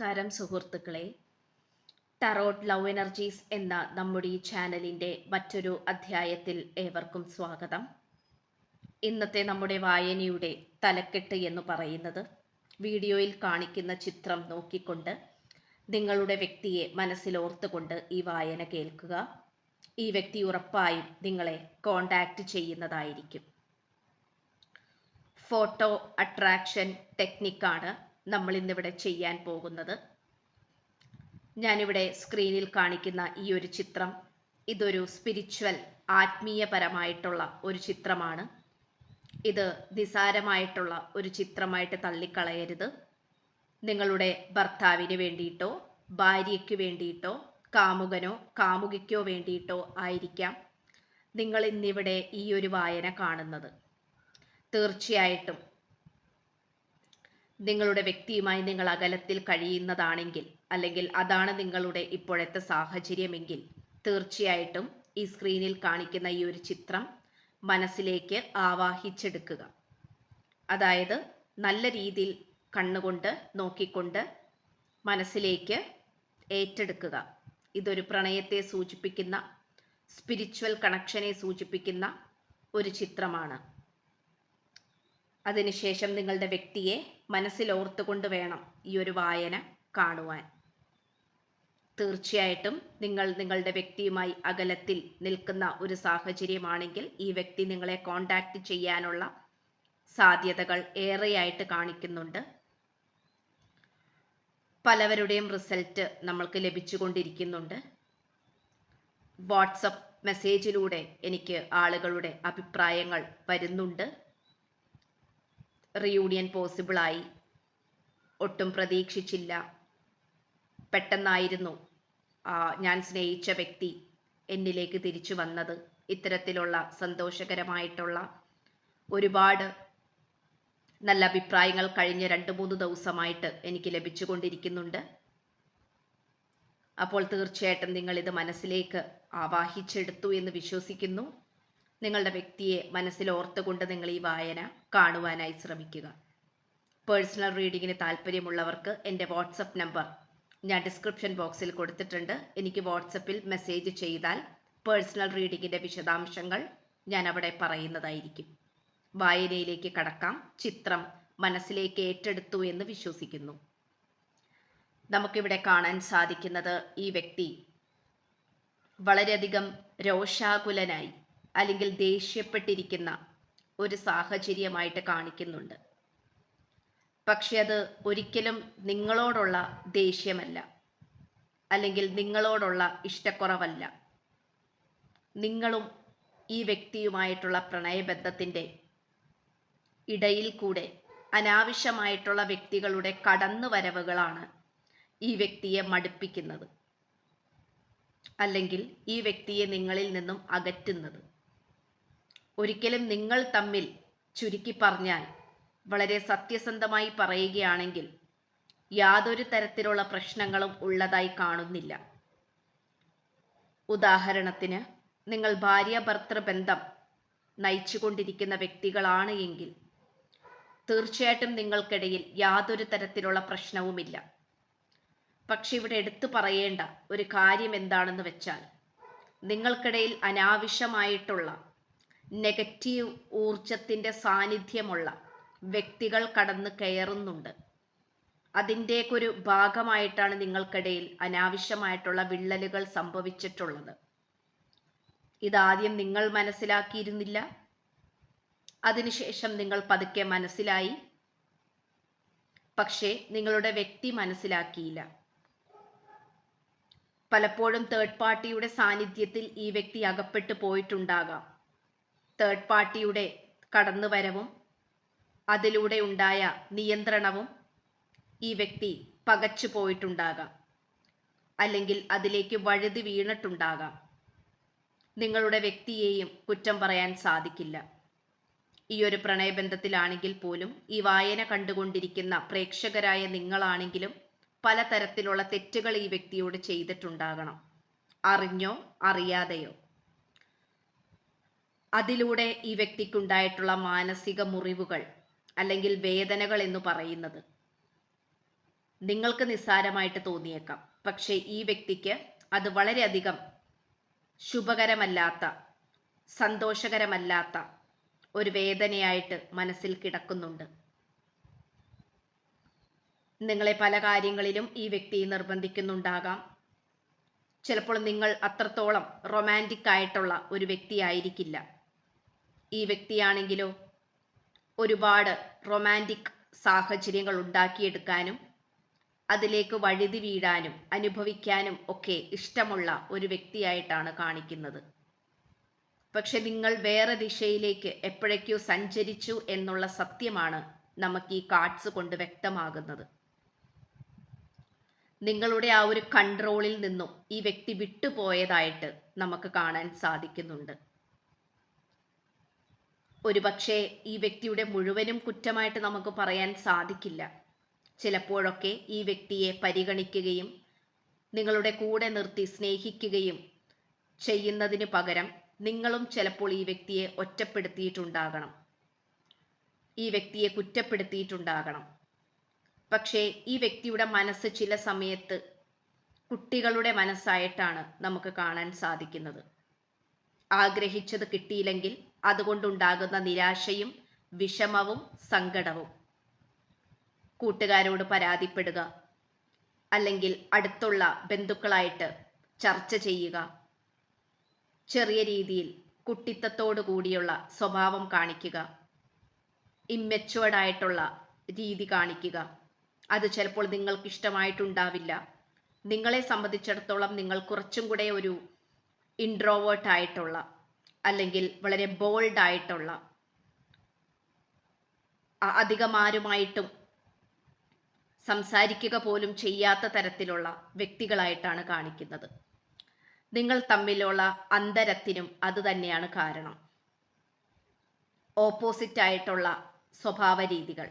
നമസ്കാരം സുഹൃത്തുക്കളെ. Tarot love energies എന്ന നമ്മുടെ ഈ ചാനലിന്റെ മറ്റൊരു അധ്യായത്തിൽ ഏവർക്കും സ്വാഗതം. ഇന്നത്തെ നമ്മുടെ വായനയുടെ തലക്കെട്ട് എന്ന് പറയുന്നത് വീഡിയോയിൽ കാണിക്കുന്ന ചിത്രം നോക്കിക്കൊണ്ട് നിങ്ങളുടെ വ്യക്തിയെ മനസ്സിലോർത്തുകൊണ്ട് ഈ വായന കേൾക്കുക. ഈ വ്യക്തി ഉറപ്പായും നിങ്ങളെ കോണ്ടാക്റ്റ് ചെയ്യുന്നതായിരിക്കും. ഫോട്ടോ അട്രാക്ഷൻ ടെക്നിക്കാണ് നമ്മൾ ഇന്നിവിടെ ചെയ്യാൻ പോകുന്നത്. ഞാനിവിടെ സ്ക്രീനിൽ കാണിക്കുന്ന ഈ ഒരു ചിത്രം ഇതൊരു സ്പിരിച്വൽ ആത്മീയപരമായിട്ടുള്ള ഒരു ചിത്രമാണ്. ഇത് നിസാരമായിട്ടുള്ള ഒരു ചിത്രമായിട്ട് തള്ളിക്കളയരുത്. നിങ്ങളുടെ ഭർത്താവിന് വേണ്ടിയിട്ടോ ഭാര്യയ്ക്ക് വേണ്ടിയിട്ടോ കാമുകനോ കാമുകിക്കോ വേണ്ടിയിട്ടോ ആയിരിക്കാം നിങ്ങൾ ഇന്നിവിടെ ഈ ഒരു വായന കാണുന്നത്. തീർച്ചയായിട്ടും നിങ്ങളുടെ വ്യക്തിയുമായി നിങ്ങൾ അകലത്തിൽ കഴിയുന്നതാണെങ്കിൽ അല്ലെങ്കിൽ അതാണ് നിങ്ങളുടെ ഇപ്പോഴത്തെ സാഹചര്യമെങ്കിൽ തീർച്ചയായിട്ടും ഈ സ്ക്രീനിൽ കാണിക്കുന്ന ഈ ഒരു ചിത്രം മനസ്സിലേക്ക് ആവാഹിച്ചെടുക്കുക. അതായത് നല്ല രീതിയിൽ കണ്ണുകൊണ്ട് നോക്കിക്കൊണ്ട് മനസ്സിലേക്ക് ഏറ്റെടുക്കുക. ഇതൊരു പ്രണയത്തെ സൂചിപ്പിക്കുന്ന സ്പിരിച്വൽ കണക്ഷനെ സൂചിപ്പിക്കുന്ന ഒരു ചിത്രമാണ്. അതിനുശേഷം നിങ്ങളുടെ വ്യക്തിയെ മനസ്സിലോർത്തുകൊണ്ട് വേണം ഈ ഒരു വായന കാണുവാൻ. തീർച്ചയായിട്ടും നിങ്ങൾ നിങ്ങളുടെ വ്യക്തിയുമായി അകലത്തിൽ നിൽക്കുന്ന ഒരു സാഹചര്യമാണെങ്കിൽ ഈ വ്യക്തി നിങ്ങളെ കോണ്ടാക്ട് ചെയ്യാനുള്ള സാധ്യതകൾ ഏറെയായിട്ട് കാണിക്കുന്നുണ്ട്. പലവരുടെയും റിസൾട്ട് നമ്മൾക്ക് ലഭിച്ചുകൊണ്ടിരിക്കുന്നുണ്ട്. വാട്സപ്പ് മെസ്സേജിലൂടെ എനിക്ക് ആളുകളുടെ അഭിപ്രായങ്ങൾ വരുന്നുണ്ട്. റിയൂണിയൻ പോസിബിളായി ഒട്ടും പ്രതീക്ഷിച്ചില്ല. പെട്ടെന്നായിരുന്നു ഞാൻ സ്നേഹിച്ച വ്യക്തി എന്നിലേക്ക് തിരിച്ചു വന്നത്. ഇത്തരത്തിലുള്ള സന്തോഷകരമായിട്ടുള്ള ഒരുപാട് നല്ല അഭിപ്രായങ്ങൾ കഴിഞ്ഞ രണ്ട് മൂന്ന് ദിവസമായിട്ട് എനിക്ക് ലഭിച്ചുകൊണ്ടിരിക്കുന്നുണ്ട്. അപ്പോൾ തീർച്ചയായിട്ടും നിങ്ങളിത് മനസ്സിലേക്ക് ആവാഹിച്ചെടുത്തു എന്ന് വിശ്വസിക്കുന്നു. നിങ്ങളുടെ വ്യക്തിയെ മനസ്സിൽ ഓർത്തുകൊണ്ട് നിങ്ങൾ ഈ വായന കാണുവാനായി ശ്രമിക്കുക. പേഴ്സണൽ റീഡിങ്ങിന് താല്പര്യമുള്ളവർക്ക് എന്റെ വാട്സപ്പ് നമ്പർ ഞാൻ ഡിസ്ക്രിപ്ഷൻ ബോക്സിൽ കൊടുത്തിട്ടുണ്ട്. എനിക്ക് വാട്സപ്പിൽ മെസ്സേജ് ചെയ്താൽ പേഴ്സണൽ റീഡിങ്ങിന്റെ വിശദാംശങ്ങൾ ഞാൻ അവിടെ പറയുന്നതായിരിക്കും. വായനയിലേക്ക് കടക്കാം. ചിത്രം മനസ്സിലേക്ക് ഏറ്റെടുത്തു എന്ന് വിശ്വസിക്കുന്നു. നമുക്കിവിടെ കാണാൻ സാധിക്കുന്നത് ഈ വ്യക്തി വളരെയധികം രോഷാകുലനായി അല്ലെങ്കിൽ ദേഷ്യപ്പെട്ടിരിക്കുന്ന ഒരു സാഹചര്യമായിട്ട് കാണിക്കുന്നുണ്ട്. പക്ഷെ അത് ഒരിക്കലും നിങ്ങളോടുള്ള ദേഷ്യമല്ല. അല്ലെങ്കിൽ നിങ്ങളോടുള്ള ഇഷ്ടക്കുറവല്ല. നിങ്ങളും ഈ വ്യക്തിയുമായിട്ടുള്ള പ്രണയബന്ധത്തിന്റെ ഇടയിൽ കൂടെ അനാവശ്യമായിട്ടുള്ള വ്യക്തികളുടെ കടന്നുവരവുകളാണ് ഈ വ്യക്തിയെ മടുപ്പിക്കുന്നത്. അല്ലെങ്കിൽ ഈ വ്യക്തിയെ നിങ്ങളിൽ നിന്നും അകറ്റുന്നത്. ഒരിക്കലും നിങ്ങൾ തമ്മിൽ ചുരുക്കി പറഞ്ഞാൽ വളരെ സത്യസന്ധമായി പറയുകയാണെങ്കിൽ യാതൊരു തരത്തിലുള്ള പ്രശ്നങ്ങളും ഉള്ളതായി കാണുന്നില്ല. ഉദാഹരണത്തിന് നിങ്ങൾ ഭാര്യ ഭർത്തൃ ബന്ധം നയിച്ചുകൊണ്ടിരിക്കുന്ന വ്യക്തികളാണ് എങ്കിൽ തീർച്ചയായിട്ടും നിങ്ങൾക്കിടയിൽ യാതൊരു തരത്തിലുള്ള പ്രശ്നവുമില്ല. പക്ഷെ ഇവിടെ എടുത്തു പറയേണ്ട ഒരു കാര്യം എന്താണെന്ന് വെച്ചാൽ നിങ്ങൾക്കിടയിൽ അനാവശ്യമായിട്ടുള്ള നെഗറ്റീവ് ഊർജത്തിന്റെ സാന്നിധ്യമുള്ള വ്യക്തികൾ കടന്ന് കയറുന്നുണ്ട്. അതിന്റെയൊക്കെ ഒരു ഭാഗമായിട്ടാണ് നിങ്ങൾക്കിടയിൽ അനാവശ്യമായിട്ടുള്ള വിള്ളലുകൾ സംഭവിച്ചിട്ടുള്ളത്. ഇതാദ്യം നിങ്ങൾ മനസ്സിലാക്കിയിരുന്നില്ല. അതിനുശേഷം നിങ്ങൾ പതുക്കെ മനസ്സിലായി. പക്ഷേ നിങ്ങളുടെ വ്യക്തി മനസ്സിലാക്കിയില്ല. പലപ്പോഴും തേർഡ് പാർട്ടിയുടെ സാന്നിധ്യത്തിൽ ഈ വ്യക്തി അകപ്പെട്ടു പോയിട്ടുണ്ടാകാം. തേർഡ് പാർട്ടിയുടെ കടന്നുവരവും അതിലൂടെ ഉണ്ടായ നിയന്ത്രണവും ഈ വ്യക്തി പകച്ചു പോയിട്ടുണ്ടാകാം. അല്ലെങ്കിൽ അതിലേക്ക് വഴുതി വീണിട്ടുണ്ടാകാം. നിങ്ങളുടെ വ്യക്തിയെയും കുറ്റം പറയാൻ സാധിക്കില്ല. ഈ ഒരു പ്രണയബന്ധത്തിലാണെങ്കിൽ പോലും ഈ വായന കണ്ടുകൊണ്ടിരിക്കുന്ന പ്രേക്ഷകരായ നിങ്ങളാണെങ്കിലും പലതരത്തിലുള്ള തെറ്റുകൾ ഈ വ്യക്തിയോട് ചെയ്തിട്ടുണ്ടാകണം. അറിഞ്ഞോ അറിയാതെയോ. അതിലൂടെ ഈ വ്യക്തിക്കുണ്ടായിട്ടുള്ള മാനസിക മുറിവുകൾ അല്ലെങ്കിൽ വേദനകൾ എന്ന് പറയുന്നത് നിങ്ങൾക്ക് നിസ്സാരമായിട്ട് തോന്നിയേക്കാം. പക്ഷേ ഈ വ്യക്തിക്ക് അത് വളരെയധികം ശുഭകരമല്ലാത്ത സന്തോഷകരമല്ലാത്ത ഒരു വേദനയായിട്ട് മനസ്സിൽ കിടക്കുന്നുണ്ട്. നിങ്ങളെ പല കാര്യങ്ങളിലും ഈ വ്യക്തി നിർബന്ധിക്കുന്നുണ്ടാകാം. ചിലപ്പോൾ നിങ്ങൾ അത്രത്തോളം റൊമാന്റിക് ആയിട്ടുള്ള ഒരു വ്യക്തിയായിരിക്കില്ല. ഈ വ്യക്തിയാണെങ്കിലോ ഒരുപാട് റൊമാന്റിക് സാഹചര്യങ്ങൾ ഉണ്ടാക്കിയെടുക്കാനും അതിലേക്ക് വഴുതി വീഴാനും അനുഭവിക്കാനും ഒക്കെ ഇഷ്ടമുള്ള ഒരു വ്യക്തിയായിട്ടാണ് കാണിക്കുന്നത്. പക്ഷെ നിങ്ങൾ വേറെ ദിശയിലേക്ക് എപ്പോഴേക്കോ സഞ്ചരിച്ചു എന്നുള്ള സത്യമാണ് നമുക്ക് ഈ കാർഡ്സ് കൊണ്ട് വ്യക്തമാകുന്നത്. നിങ്ങളുടെ ആ ഒരു കൺട്രോളിൽ നിന്നും ഈ വ്യക്തി വിട്ടുപോയതായിട്ട് നമുക്ക് കാണാൻ സാധിക്കുന്നുണ്ട്. ഒരുപക്ഷെ ഈ വ്യക്തിയുടെ മുഴുവനും കുറ്റമായിട്ട് നമുക്ക് പറയാൻ സാധിക്കില്ല. ചിലപ്പോഴൊക്കെ ഈ വ്യക്തിയെ പരിഗണിക്കുകയും നിങ്ങളുടെ കൂടെ നിർത്തി സ്നേഹിക്കുകയും ചെയ്യുന്നതിന് പകരം നിങ്ങളും ചിലപ്പോൾ ഈ വ്യക്തിയെ ഒറ്റപ്പെടുത്തിയിട്ടുണ്ടാകണം. ഈ വ്യക്തിയെ കുറ്റപ്പെടുത്തിയിട്ടുണ്ടാകണം. പക്ഷേ ഈ വ്യക്തിയുടെ മനസ്സ് ചില സമയത്ത് കുട്ടികളുടെ മനസ്സായിട്ടാണ് നമുക്ക് കാണാൻ സാധിക്കുന്നത്. ആഗ്രഹിച്ചത് കിട്ടിയില്ലെങ്കിൽ അതുകൊണ്ടുണ്ടാകുന്ന നിരാശയും വിഷമവും സങ്കടവും. കൂട്ടുകാരോട് പരാതിപ്പെടുക അല്ലെങ്കിൽ അടുത്തുള്ള ബന്ധുക്കളായിട്ട് ചർച്ച ചെയ്യുക. ചെറിയ രീതിയിൽ കുട്ടിത്തത്തോടു കൂടിയുള്ള സ്വഭാവം കാണിക്കുക. ഇമ്മെച്ചുവേർഡായിട്ടുള്ള രീതി കാണിക്കുക. അത് ചിലപ്പോൾ നിങ്ങൾക്ക് ഇഷ്ടമായിട്ടുണ്ടാവില്ല നിങ്ങളെ സംബന്ധിച്ചിടത്തോളം നിങ്ങൾ കുറച്ചും കൂടെ ഒരു ഇൻട്രോവേർട്ട് ആയിട്ടുള്ള അല്ലെങ്കിൽ വളരെ ബോൾഡ് ആയിട്ടുള്ള അധികം ആരുമായിട്ടും സംസാരിക്കുക പോലും ചെയ്യാത്ത തരത്തിലുള്ള വ്യക്തികളായിട്ടാണ് കാണിക്കുന്നത്. നിങ്ങൾ തമ്മിലുള്ള അന്തരത്തിനും അത് തന്നെയാണ് കാരണം. ഓപ്പോസിറ്റ് ആയിട്ടുള്ള സ്വഭാവ രീതികൾ.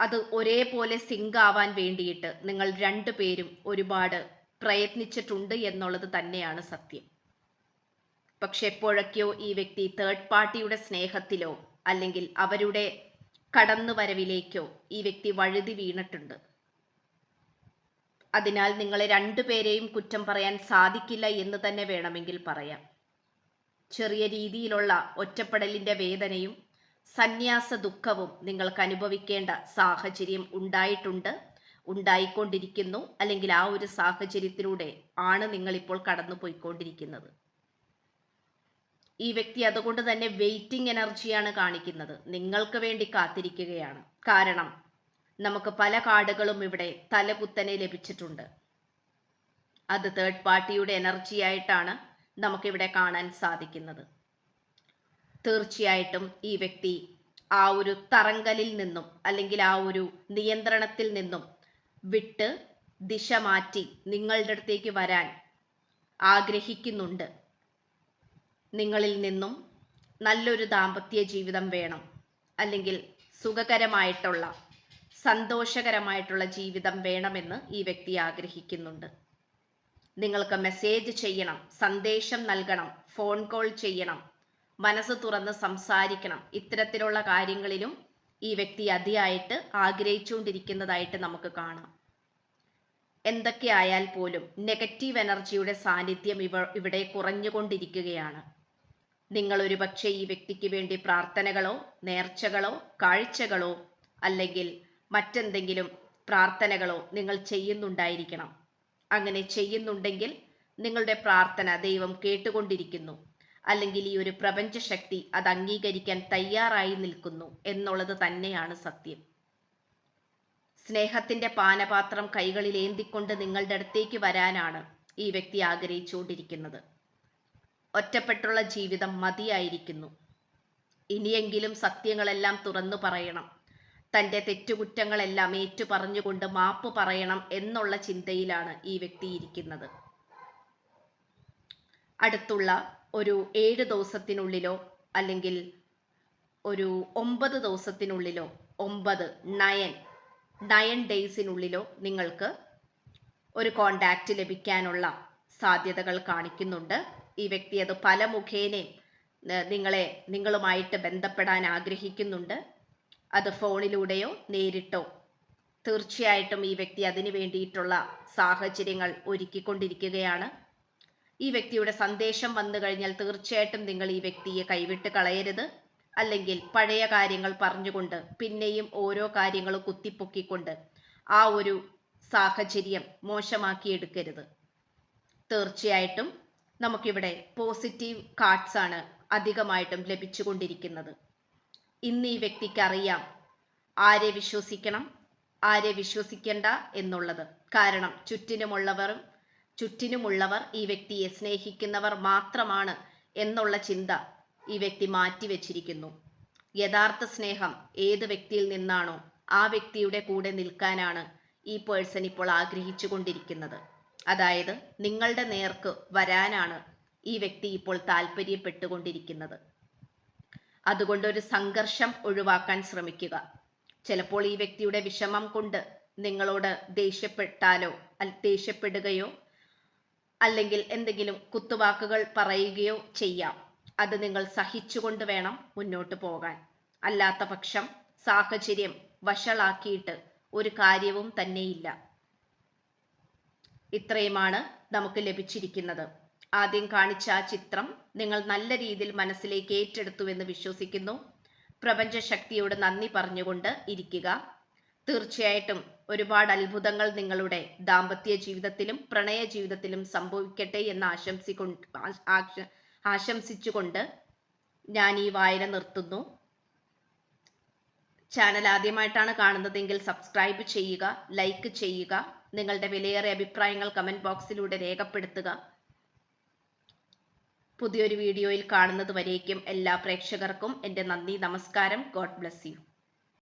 അത് ഒരേപോലെ സിങ്ക് ആവാൻ വേണ്ടിയിട്ട് നിങ്ങൾ രണ്ടുപേരും ഒരുപാട് പ്രയത്നിച്ചിട്ടുണ്ട് എന്നുള്ളത് തന്നെയാണ് സത്യം. പക്ഷെ എപ്പോഴൊക്കെയോ ഈ വ്യക്തി തേർഡ് പാർട്ടിയുടെ സ്നേഹത്തിലോ അല്ലെങ്കിൽ അവരുടെ കടന്നുവരവിലേക്കോ ഈ വ്യക്തി വഴുതി വീണിട്ടുണ്ട്. അതിനാൽ നിങ്ങളെ രണ്ടുപേരെയും കുറ്റം പറയാൻ സാധിക്കില്ല എന്ന് തന്നെ വേണമെങ്കിൽ പറയാം. ചെറിയ രീതിയിലുള്ള ഒറ്റപ്പെടലിന്റെ വേദനയും സന്യാസ ദുഃഖവും നിങ്ങൾക്ക് അനുഭവിക്കേണ്ട സാഹചര്യം ഉണ്ടായിട്ടുണ്ട്. ഉണ്ടായിക്കൊണ്ടിരിക്കുന്നു. അല്ലെങ്കിൽ ആ ഒരു സാഹചര്യത്തിലൂടെ ആണ് നിങ്ങളിപ്പോൾ കടന്നു പോയിക്കൊണ്ടിരിക്കുന്നത് ഈ വ്യക്തി അതുകൊണ്ട് തന്നെ വെയിറ്റിംഗ് എനർജിയാണ് കാണിക്കുന്നത്. നിങ്ങൾക്ക് വേണ്ടി കാത്തിരിക്കുകയാണ്. കാരണം നമുക്ക് പല കാർഡുകളും ഇവിടെ തലകുത്തനെ ലഭിച്ചിട്ടുണ്ട്. അത് തേർഡ് പാർട്ടിയുടെ എനർജി ആയിട്ടാണ് നമുക്കിവിടെ കാണാൻ സാധിക്കുന്നത്. തീർച്ചയായിട്ടും ഈ വ്യക്തി ആ ഒരു തറങ്കലിൽ നിന്നും അല്ലെങ്കിൽ ആ ഒരു നിയന്ത്രണത്തിൽ നിന്നും വിട്ട് ദിശ മാറ്റി നിങ്ങളുടെ അടുത്തേക്ക് വരാൻ ആഗ്രഹിക്കുന്നുണ്ട്. നിങ്ങളിൽ നിന്നും നല്ലൊരു ദാമ്പത്യ ജീവിതം വേണം. അല്ലെങ്കിൽ സുഖകരമായിട്ടുള്ള സന്തോഷകരമായിട്ടുള്ള ജീവിതം വേണമെന്ന് ഈ വ്യക്തി ആഗ്രഹിക്കുന്നുണ്ട്. നിങ്ങൾക്ക് മെസ്സേജ് ചെയ്യണം സന്ദേശം നൽകണം ഫോൺ കോൾ ചെയ്യണം മനസ്സ് തുറന്ന് സംസാരിക്കണം. ഇത്തരത്തിലുള്ള കാര്യങ്ങളിലും ഈ വ്യക്തി അതിയായിട്ട് ആഗ്രഹിച്ചുകൊണ്ടിരിക്കുന്നതായിട്ട് നമുക്ക് കാണാം. എന്തൊക്കെ ആയാൽ പോലും നെഗറ്റീവ് എനർജിയുടെ സാന്നിധ്യം ഇവ ഇവിടെ കുറഞ്ഞുകൊണ്ടിരിക്കുകയാണ്. നിങ്ങൾ ഒരുപക്ഷെ ഈ വ്യക്തിക്ക് വേണ്ടി പ്രാർത്ഥനകളോ നേർച്ചകളോ കാഴ്ചകളോ അല്ലെങ്കിൽ മറ്റെന്തെങ്കിലും പ്രാർത്ഥനകളോ നിങ്ങൾ ചെയ്യുന്നുണ്ടായിരിക്കണം. അങ്ങനെ ചെയ്യുന്നുണ്ടെങ്കിൽ നിങ്ങളുടെ പ്രാർത്ഥന ദൈവം കേട്ടുകൊണ്ടിരിക്കുന്നു. അല്ലെങ്കിൽ ഈ ഒരു പ്രപഞ്ചശക്തി അത് അംഗീകരിക്കാൻ തയ്യാറായി നിൽക്കുന്നു എന്നുള്ളത് തന്നെയാണ് സത്യം. സ്നേഹത്തിന്റെ പാനപാത്രം കൈകളിൽ ഏന്തിക്കൊണ്ട് നിങ്ങളുടെ അടുത്തേക്ക് വരാനാണ് ഈ വ്യക്തി ആഗ്രഹിച്ചുകൊണ്ടിരിക്കുന്നത്. ഒറ്റപ്പെട്ടുള്ള ജീവിതം മതിയായിരിക്കുന്നു. ഇനിയെങ്കിലും സത്യങ്ങളെല്ലാം തുറന്നു പറയണം. തന്റെ തെറ്റുകുറ്റങ്ങളെല്ലാം ഏറ്റു പറഞ്ഞുകൊണ്ട് മാപ്പ് പറയണം എന്നുള്ള ചിന്തയിലാണ് ഈ വ്യക്തി ഇരിക്കുന്നത്. അടുത്തുള്ള ഒരു ഏഴ് ദിവസത്തിനുള്ളിലോ അല്ലെങ്കിൽ ഒരു ഒമ്പത് ദിവസത്തിനുള്ളിലോ ഒമ്പത് നയൻ നയൻ ഡേയ്സിനുള്ളിലോ നിങ്ങൾക്ക് ഒരു കോണ്ടാക്റ്റ് ലഭിക്കാനുള്ള സാധ്യതകൾ കാണിക്കുന്നുണ്ട്. ഈ വ്യക്തി അത് പല മുഖേനയും നിങ്ങളെ നിങ്ങളുമായിട്ട് ബന്ധപ്പെടാൻ ആഗ്രഹിക്കുന്നുണ്ട്. അത് ഫോണിലൂടെയോ നേരിട്ടോ? തീർച്ചയായിട്ടും ഈ വ്യക്തി അതിനു വേണ്ടിയിട്ടുള്ള സാഹചര്യങ്ങൾ ഒരുക്കിക്കൊണ്ടിരിക്കുകയാണ്. ഈ വ്യക്തിയുടെ സന്ദേശം വന്നു കഴിഞ്ഞാൽ തീർച്ചയായിട്ടും നിങ്ങൾ ഈ വ്യക്തിയെ കൈവിട്ട് കളയരുത്. അല്ലെങ്കിൽ പഴയ കാര്യങ്ങൾ പറഞ്ഞുകൊണ്ട് പിന്നെയും ഓരോ കാര്യങ്ങൾ കുത്തിപ്പൊക്കിക്കൊണ്ട് ആ ഒരു സാഹചര്യം മോശമാക്കിയെടുക്കരുത്. തീർച്ചയായിട്ടും നമുക്കിവിടെ പോസിറ്റീവ് കാർഡ്സ് ആണ് അധികമായിട്ടും ലഭിച്ചുകൊണ്ടിരിക്കുന്നത്. ഇന്ന് ഈ വ്യക്തിക്ക് അറിയാം ആരെ വിശ്വസിക്കണം ആരെ വിശ്വസിക്കേണ്ട എന്നുള്ളത്. കാരണം ചുറ്റിനുമുള്ളവരും ചുറ്റിനുമുള്ളവർ ഈ വ്യക്തിയെ സ്നേഹിക്കുന്നവർ മാത്രമാണ് എന്നുള്ള ചിന്ത ഈ വ്യക്തി മാറ്റിവെച്ചിരിക്കുന്നു. യഥാർത്ഥ സ്നേഹം ഏത് വ്യക്തിയിൽ നിന്നാണോ ആ വ്യക്തിയുടെ കൂടെ നിൽക്കാനാണ് ഈ പേഴ്സൺ ഇപ്പോൾ ആഗ്രഹിച്ചു കൊണ്ടിരിക്കുന്നത് അതായത് നിങ്ങളുടെ നേർക്ക് വരാനാണ് ഈ വ്യക്തി ഇപ്പോൾ താല്പര്യപ്പെട്ടുകൊണ്ടിരിക്കുന്നത്. അതുകൊണ്ട് ഒരു സംഘർഷം ഒഴിവാക്കാൻ ശ്രമിക്കുക. ചിലപ്പോൾ ഈ വ്യക്തിയുടെ വിഷമം കൊണ്ട് നിങ്ങളോട് ദേഷ്യപ്പെട്ടാലോ ദേഷ്യപ്പെടുകയോ അല്ലെങ്കിൽ എന്തെങ്കിലും കുത്തുവാക്കുകൾ പറയുകയോ ചെയ്യാം. അത് നിങ്ങൾ സഹിച്ചുകൊണ്ട് വേണം മുന്നോട്ട് പോകാൻ. അല്ലാത്ത പക്ഷം സാഹചര്യം വഷളാക്കിയിട്ട് ഒരു കാര്യവും തന്നെയില്ല. ഇത്രയുമാണ് നമുക്ക് ലഭിച്ചിരിക്കുന്നത്. ആദ്യം കാണിച്ച ആ ചിത്രം നിങ്ങൾ നല്ല രീതിയിൽ മനസ്സിലേക്ക് ഏറ്റെടുത്തുവെന്ന് വിശ്വസിക്കുന്നു. പ്രപഞ്ച ശക്തിയോട് നന്ദി പറഞ്ഞുകൊണ്ട് ഇരിക്കുക. തീർച്ചയായിട്ടും ഒരുപാട് അത്ഭുതങ്ങൾ നിങ്ങളുടെ ദാമ്പത്യ ജീവിതത്തിലും പ്രണയ ജീവിതത്തിലും സംഭവിക്കട്ടെ എന്ന് ആശംസിക്കൊണ്ട് ആശംസിച്ചുകൊണ്ട് ഞാൻ ഈ വായന നിർത്തുന്നു. ചാനൽ ആദ്യമായിട്ടാണ് കാണുന്നതെങ്കിൽ സബ്സ്ക്രൈബ് ചെയ്യുക ലൈക്ക് ചെയ്യുക നിങ്ങളുടെ വിലയേറെ അഭിപ്രായങ്ങൾ കമന്റ് ബോക്സിലൂടെ രേഖപ്പെടുത്തുക. പുതിയൊരു വീഡിയോയിൽ കാണുന്നത് വരേക്കും എല്ലാ പ്രേക്ഷകർക്കും എന്റെ നന്ദി നമസ്കാരം. God bless you.